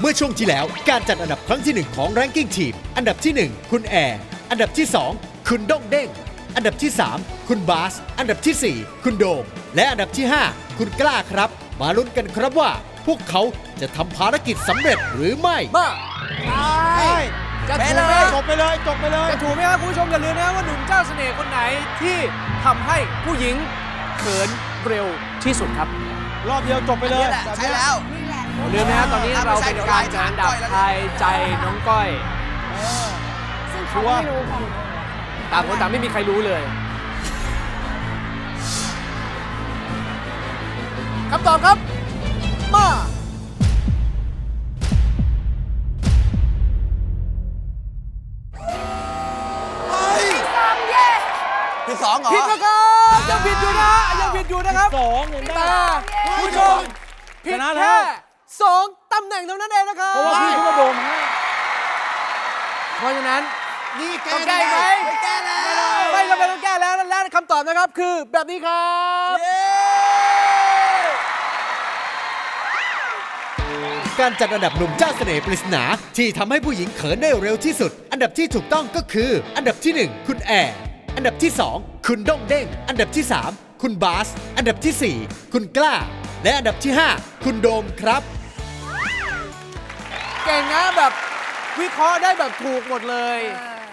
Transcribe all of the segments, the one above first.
เมื่อช่วงที่แล้วการจัดอันดับครั้งที่ 1 ของ Ranking Team อันดับที่ 1 คุณแอร์อันดับที่ 2 คุณด้งเด้ง อันดับที่ 3 คุณบาส อันดับทีสี่ 4 คุณโดม และอันดับที่ 5 คุณกล้าครับ มาลุ้นกันครับว่า พวกเขาจะทำภารกิจสำเร็จหรือไม่ มาจะไปถูกเลไหมยจบไปเลยจบไปเลยจะถูกไหมครับคุณผู้ชมอย่าลืมนะว่าหนุ่มเจ้าเสน่ห์คนไหนที่ทำให้ผู้หญิงเขินเร็วที่สุดครับ รอบเดียวจบไปเลย นี่แหละบบใช่เนี้ยแล้วอย่า ลืมนะฮะตอนนี้เราเป็นการจัดอันดับทายใจน้องก้อย ซึ่งเขาไม่รู้กันต่างคนต่างไม่มีใครรู้เลยคำตอบครับ มาคือสองเหรอ ผิดนะครับยังผิดอยู่นะยังผิดอยู่นะครับสองยังได้ แต่คุณผู้ชมผิดชนะแล้แค่ว สองตำแหน่งเท่านั้นเองนะครับเพราะว่าพี่เขามาโดนให้เพราะฉะนั้น นี่แกต้องแก้ไหมแก้แล้วไม่จำเป็นต้องแก้แล้วและคำตอบนะครับคือแบบนี้ครับการจัดอันดับหนุ่มเจ้าเสน่ห์ปริศนา ที่ทำให้ผู้หญิงเขินได้เร็วที่สุด อันดับที่ถูกต้องก็คือ อันดับที่ 1 คุณแอร์อันดับที่ 2 คุณด้งเด้ง อันดับที่ 3 คุณบาส อันดับทีสี่4 คุณกล้า และอันดับที่ 5 คุณโดมครับเก่งนะแบบวิเคราะห์ได้แบบถูกหมดเลย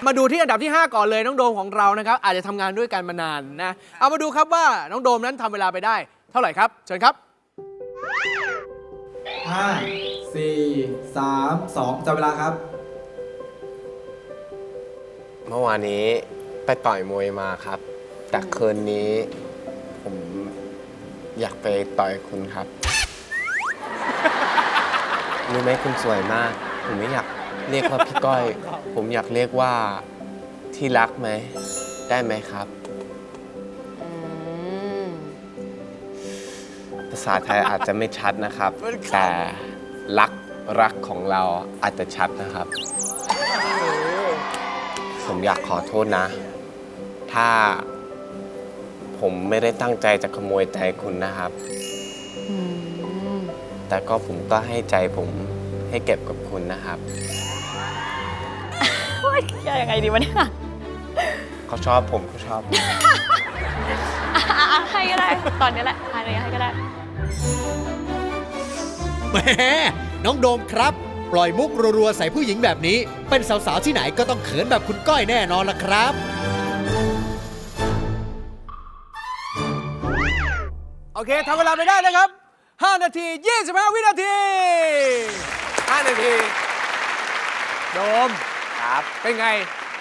มาดูที่อันดับที่ 5 ก่อนเลยน้องโดมของเรานะครับ อาจจะทำงานด้วยกันมานานนะ เอามาดูครับว่าน้องโดมนั้นทำเวลาไปได้ เท่าไหร่ครับ เชิญครับ ห้าสี่สามสองจับเวลาครับ เมื่อวานนี้ไปต่อยมวยมาครับ แต่คืนนี้ ผมอยากไปต่อยคุณครับ รู้ไหมคุณสวยมาก ผมไม่อยากเรียกว่าพี่ก้อย ผมอยากเรียกว่าที่รักไหม ได้ไหมครับภาษาไทยอาจจะไม่ชัดนะครับ แต่รักรักของเราอาจจะชัดนะครับ ผมอยากขอโทษนะ ถ้า ผมไม่ได้ตั้งใจจะขโมยใจคุณนะครับ แต่ก็ผมก็ให้ใจผมให้เก็บกับคุณนะครับ ว่าจะยังไงดีวะเนี่ยเขาชอบผมเขาชอบผมอะอะอะให้ก็ได้ ตอนนี้แหละให้เลยให้ก็ได้ แหมน้องโดมครับ ปล่อยมุกรัวๆ ใส่ผู้หญิงแบบนี้ เป็นสาวๆ ที่ไหนก็ต้องเขินแบบคุณก้อยแน่นอนละครับ โอเคทำเวลาไปได้นะครับ 5 นาที 25 วินาที 5 นาที โดม ครับ เป็นไง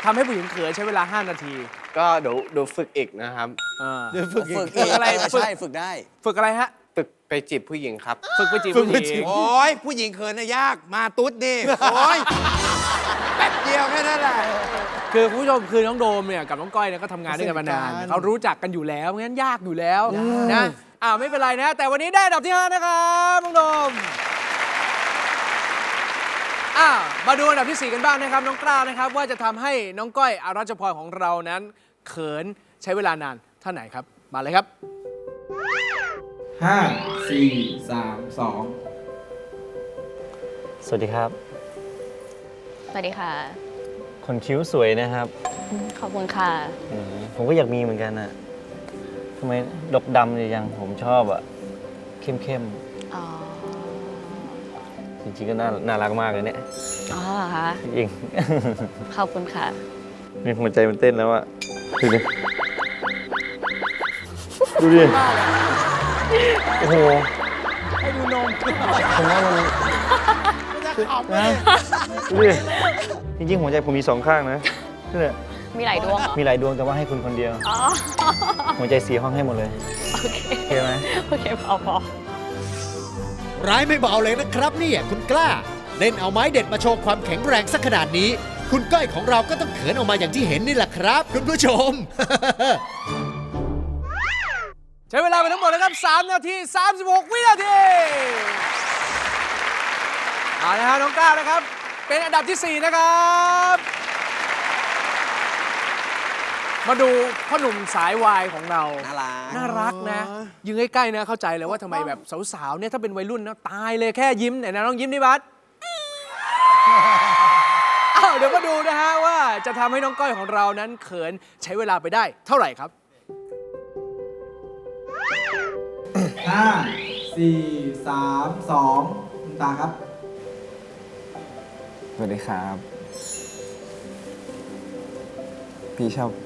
ทำให้ผู้หญิงเขินใช้เวลา 5 นาที ก็เดี๋ยวเดี๋ยวฝึกอีกนะครับอ่าเดี๋ยวฝึกอีฝึกกฝึกอะไรเฝึกใช่ฝึกได้ ฝึกอะไรฮะ ฝึกไปจีบผู้หญิงครับ ฝึกไปจีบฝึกผู้ไปหจีญิบงโอ้ยผู้หญิงเขินน่ะยาก มาตุ๊ดดิโอ้ยแป๊บเดียวแค่นั้นแหละ คือคุณผู้ชมคือน้องโดมเนี่ยกับน้องก้อยเนี่ยก็ทำงานด้วยกันมานานสนิทกันเขารู้จักกันอยู่แล้ว งั้นยากอยู่แล้วนะ อ่าไม่เป็นไรนะ แต่วันนี้ได้อันดับที่ 5 นะครับน้องโดมอ่ามาดูอันดับทีสี่4 กันบ้างนะครับ น้องกล้านะครับ ว่าจะทำให้น้องก้อยอารัชพรของเรานั้น เขินใช้เวลานานเท่าไหร่ครับ มาเลยครับ ห้าสี่สามสองสวัสดีครับ สวัสดีค่ะ คนคิ้วสวยนะครับอืมขอบคุณค่ะอืมผมก็อยากมีเหมือนกันนะทำ ไมดกดำเนี่ยยังผมชอบอะเข้มเข้มอ๋อๆจริงๆก็น่าน่ารักมากเลยเนี่ยอ๋อเหรอคะจริงขอบคุณค่ะ ๆ นี่หัวใจมันเต้นแล้วอะดูดิดูดิโอ้โหให้ดูนมผมว่ามันจะขำเลนะยดูดิจริงๆหัวใจผมมีสองข้างนะเนี่ย มีหลายดวงเหรอมีหลายดวงแต่ว่าให้คุณคนเดียว อ๋อ หัวใจสีห้องให้หมดเลยโอเค โอเคไหมโอเคพอพอร้ายไม่เบาเลยนะครับเนี่ยคุณกล้า เล่นเอาไม้เด็ดมาโชว์ความแข็งแรงสักขนาดนี้ คุณก้อยของเราก็ต้องเขินออกมาอย่างที่เห็นนี่แหละครับ คุณผู้ชม ใช้เวลาไปทั้งหมดนะครับ 3 นาที 36 วินาทีเอาละฮะน้องกล้านะครับ เป็นอันดับที่ 4 นะครับ มาดูพ่อหนุ่มสายวายของเรา น่ารัก น่ารักนะ ยืนใกล้ๆนะ เข้าใจเลยว่าทำไมแบบสาวๆเนี่ยถ้าเป็นวัยรุ่นนะตายเลยแค่ยิ้มไหนนะน้องยิ้มดิบัสอ้าวเดี๋ยวมาดูนะฮะว่าจะทำให้น้องก้อยของเรานั้นเขินใช้เวลาไปได้เท่าไหร่ครับ ห้าสี่สามสองลืมตาครับ สวัสดีครับ พี่ชอบ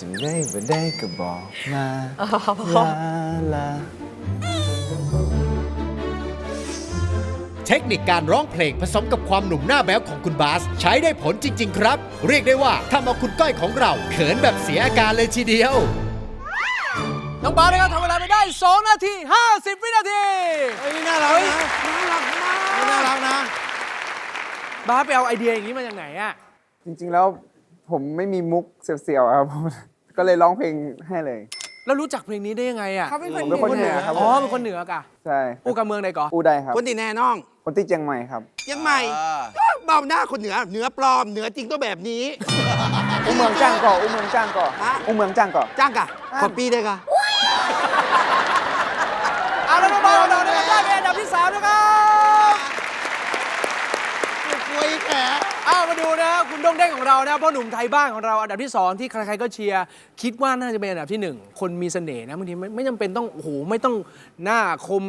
จะได้บ่ได้ก็บอกมาลาลา เทคนิคการร้องเพลงผสมกับความหนุ่มหน้าแบ๊วของคุณบาส ใช้ได้ผลจริง ๆ ครับ เรียกได้ว่าทำเอาคุณก้อยของเราเขินแบบเสียอาการเลยทีเดียว น้องบาสนะครับทำเวลาไปได้ 2 นาที 50 วินาที เฮ้ยนี่น่ารักนะน่ารักมากนี่น่ารักนะ บาสไปเอาไอเดียอย่างนี้มาจากไหนอะจริงๆแล้วผมไม่มีมุกเสียวๆครับผม ก็เลยร้องเพลงให้เลย แล้วรู้จักเพลงนี้ได้ยังไงอะเขาเป็นคนผมเป็นคนเหนือครับอ๋อเป็นคนเหนือกะใช่อู้กับเมืองไหนก่ออูได้ครับ คนที่แน่น้องคนที่เชียงใหม่ครับ เชียังใหม่เบาหน้าคนเหนือเหนือปลอมเหนือจริงต้องแบบนี้ อูเมืองจ้างก่ออูเมืองจ้างก่อฮะ อูเมืองจ้างก่อ จ้างกะขอปีได้กะ เอาแล้วน้องบาสของเรานะครับได้เป็นอันดับที่3นะครับ คุยแข เอา มาดูนะคุณดงเด้งของเรานะพ่อหนุ่มไทยบ้านของเราอันดับที่ 2 ที่ใครๆก็เชียร์คิดว่าน่าจะเป็นอันดับที่ 1 คนมีเสน่ห์นะบางทีไม่ไม่จำเป็นต้องโอ้โหไม่ต้องหน้าคม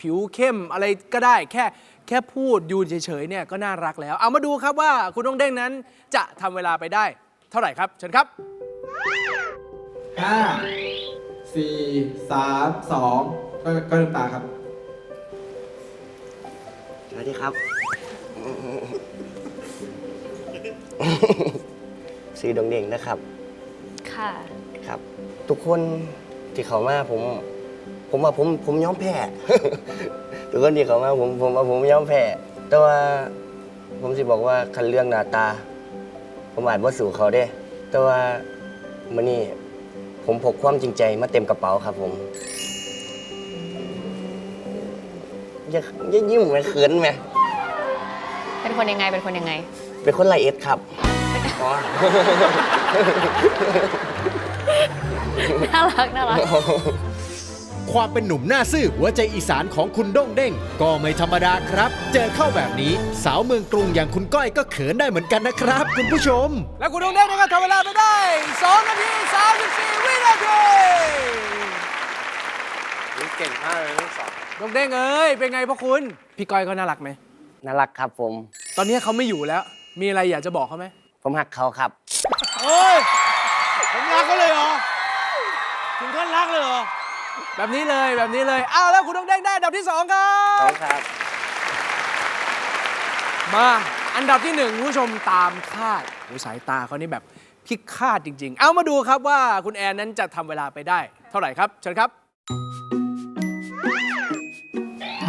ผิวเข้มอะไรก็ได้ แค่แค่พูดยืนเฉยๆเนี่ยก็น่ารักแล้ว เอามาดูครับว่าคุณดงเด้งนั้นจะทำเวลาไปได้ เท่าไหร่ครับเชิญครับ ห้าสี่สามสองก็ก็ลืมตาครับ สวัสดีครับ ซื้อดงเด่งนะครับ ค่ะ ครับ ทุกคนที่เขามาผม ผมว่าผมผมยอมแพ้ ทุกคนที่เขามาผมผมว่าผมยอมแพ้แต่ว่าผมสิบอกว่าคันเรื่องหน้าตา ผมอาจว่าสู่เขาเด้ แต่ว่ามื่อนี้ผมพกความจริงใจมาเต็มกระเป๋าครับผมอย่าอย่ายิ้มไหมเขินไหมเป็นคนยังไงเป็นคนยังไง เป็นคนไลเอ็ดครับอ๋อน่ารักน่ารัก ความเป็นหนุ่มหน้าซื่อหัวใจอีสานของคุณด้งเด้งก็ไม่ธรรมดาครับ เจอเข้าแบบนี้ สาวเมืองกรุงอย่างคุณก้อยก็เขินได้เหมือนกันนะครับ คุณผู้ชม และคุณดงเด้งนะครับทำเวลาไปได้2นาที34วินาทีเก่งมากเลยลูกสาวดงเด้งเอ้ยเป็นไงพ่อคุณ พี่ก้อยก็น่ารักไหม น่ารักครับผม ตอนนี้เขาไม่อยู่แล้ว มีอะไรอยากจะบอกเขาไหมผมหักเขาครับ เฮ้ยผมรักเขาเลยเหรอ ถึงขั้นรักเลยเหรอ แบบนี้เลยแบบนี้เลยอ้าวแล้วคุณดงเด้งได้อันดับที่2ครัขอบบคุณครับ มาอันดับที่หนึ่งคุณผู้ชมตามคาดโอ้สายตาเขานี่แบบพิฆาตจริง ๆ เอามาดูครับว่าคุณแอนนั้นจะทำเวลาไปได้ เท่าไหร่ครับเชิญครับ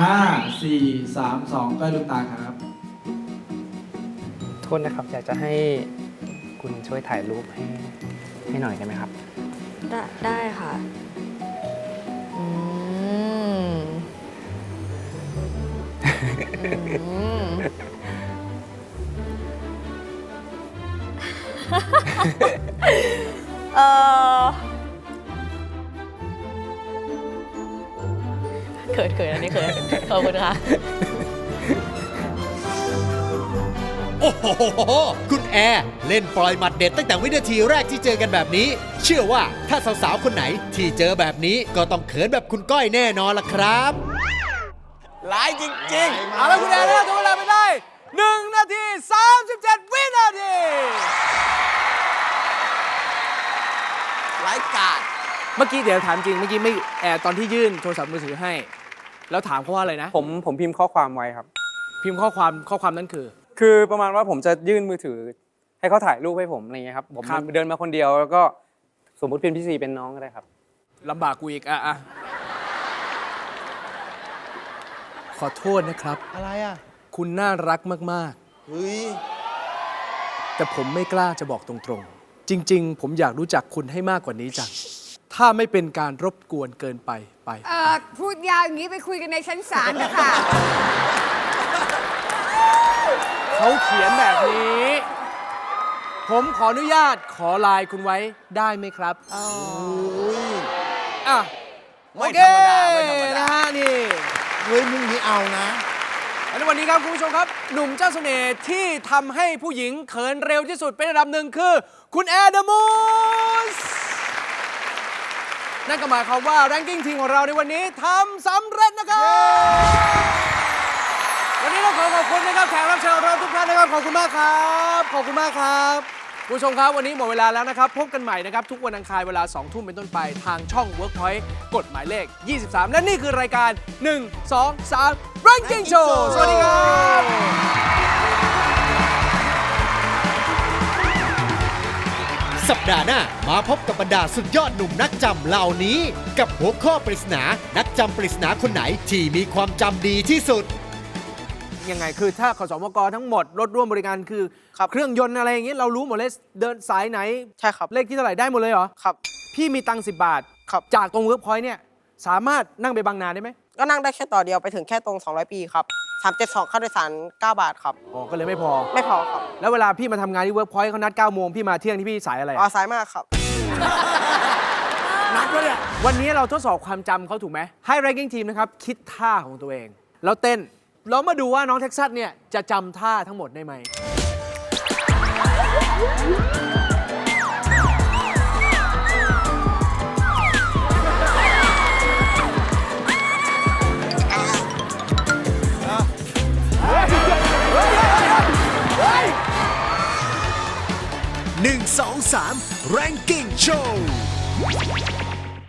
ห้าสี่สามสองก็ลืมตาครับ โทษนะครับ อยากจะให้คุณช่วยถ่ายรูปให้ให้หน่อยได้ไหมครับ ได้ได้ค่ะ อืมอืมเออเขินเขินอันนี้เขินขอบคุณค่ะ อ้โหคุณแอร์เล่นปล่อยหมัดเด็ดตั้งแต่วินาทีแรกที่เจอกันแบบนี้ เชื่อว่าถ้าสาวๆคนไหนที่เจอแบบนี้ก็ต้องเขินแบบคุณก้อยแน่นอนล่ะครับหลายจริงเอาแล้วคุณแอนนะครับทำเวลาไปได้ 1 นาที 37 วินาทีๆหลายกาดเมื่อกี้เดี๋ยวถามจริงเมื่อกี้ไม่แอร์ตอนที่ยื่นโทรศัพท์มือถือให้ แล้วถามเขาว่าอะไรนะ ผมผมพิมพ์ข้อความไว้ครับ พิมพ์ข้อความข้อความนั้นคือ คือประมาณว่าผมจะยื่นมือถือ ให้เขาถ่ายรูปให้ผมอะไรเงี้ยครับผมครับ เดินมาคนเดียวแล้วก็สมมุติเป็นพี่ซีเป็นน้องก็ได้ครับ ลำบากกูอีก อะอะขอโทษนะครับ อะไรอะคุณน่ารักมากๆเฮ้ยแต่ผมไม่กล้าจะบอกตรงๆ จริง ๆ ผมอยากรู้จักคุณให้มากกว่านี้จัง ถ้าไม่เป็นการรบกวนเกินไปไป เอ่อพูดยาวอย่างนี้ไปคุยกันในชั้นศาลนะคะ เขาเขียนแบบนี้ ผมขออนุญาตขอไลน์คุณไว้ได้ไหมครับอะไม่ธรรมดาไม่ธรรมดา โอเคนะฮะนี่ เฮ้ยมึงนี้เอานะ และในวันนี้ครับคุณผู้ชมครับ หนุ่มเจ้าเสน่ห์ที่ทำให้ผู้หญิงเขินเร็วที่สุดเป็นอันดับหนึ่งคือ คุณแอร์เดอะมูสนั่นก็หมายความว่า แรงกิ้งทีมของเราในวันนี้ทำสำเร็จนะครับ วันนี้เราขอขอบคุณนะครับแขกรับเชิญของเราทุกท่านนะครับขอบคุณมากครับขอบคุณมากครับคุณผู้ชมครับวันนี้หมดเวลาแล้วนะครับ พบกันใหม่นะครับ ทุกวันอังคารเวลา 2 ทุ่มเป็นต้นไปทางช่อง Workpoint กฎหมายเลข 23 และนี่คือรายการ 1 2 3 Ranking Show สวัสดีครับสัปดาห์หน้ามาพบกับบรรดาสุดยอดหนุ่มนักจำเหล่านี้ กับหัวข้อปริศนา นักจำปริศนาคนไหนที่มีความจำดีที่สุด ยังไง คือถ้าขสมกทั้งหมด รถร่วมบริการคือเครื่องยนต์อะไรอย่างเงี้ยเรารู้หมดเลยเดินสายไหน ใช่ครับเลขที่เท่าไหร่ได้หมดเลยเหรอ ครับ พี่มีตังค์สิบาท ครับ จากตรงเวิร์กพอยต์เนี่ยสามารถนั่งไปบางนาได้ไหมก็นั่งได้แค่ต่อเดียวไปถึงแค่ตรง 200 ปีครับ372ค่าโดยสาร 9 บาทครับ อ๋อก็เลยไม่พอ ไม่พอครับแล้วเวลาพี่มาทำงานที่เวิร์กพอยต์เขานัด9โมงพี่มาเที่ยงที่พี่สายอะไรอ๋ออะสายมากครับนัดเลยวันนี้เราทดสอบความจำเขาถูกไหมให้ ranking team นะครับ คิดท่าของตัวเอง แล้วเต้น เรามาดูว่าน้องเท็กซัสเนี่ย จะจำท่าทั้งหมดได้ไหม 1 2 3 Ranking Show